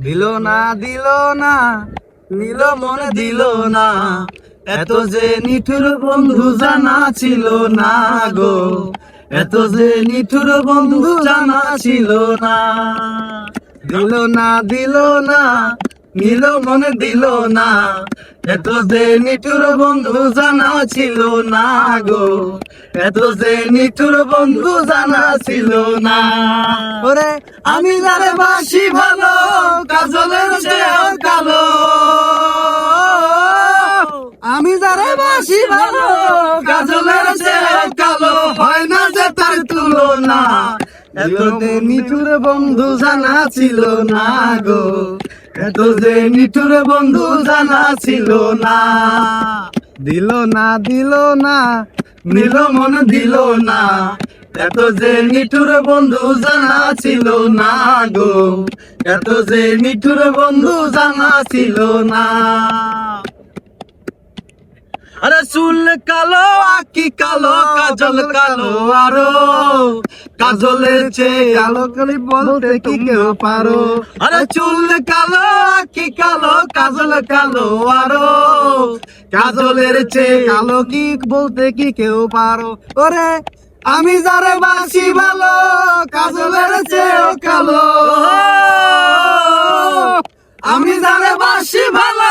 দিল না দিল না, নিল মনে দিল না। এত যে নিঠুর বন্ধু জানা ছিল না গো। এত যে নিঠুর বন্ধু জানা ছিল না। দিল না দিল না, নিল মনে দিল না। এত যে নিঠুর বন্ধু জানা ছিল না গো। এত যে নিঠুর বন্ধু জানা ছিল না। ওরে, আমি যারে বাসি ভালো আমি যারে বাসি ভালো কাজলের চেয়েও কালো, হয় না যে তার তুলনা? এত যে বন্ধু জানা ছিল না গো। এত যে নিঠুর বন্ধু জানা ছিল না। দিল না দিল না, নিল মন, দিল না। এত যে নিঠুর বন্ধু জানা ছিল না গো। এত যে নিঠুর বন্ধু জানা ছিল না। আরে চুল কালো আকি কালো কাজল কালো আরও। কাজলের চেয়ে কালো কালি বলতে কি কেউ পারো? আরে চুল কালো আকি কালো কাজল কালো আরও। কাজলের চেয়ে কালো কি বলতে কি কেউ পারো? ওরে আমি যারে বাসি ভালো কাজলের চেয়েও কালো। আমি যারে বাসি ভালো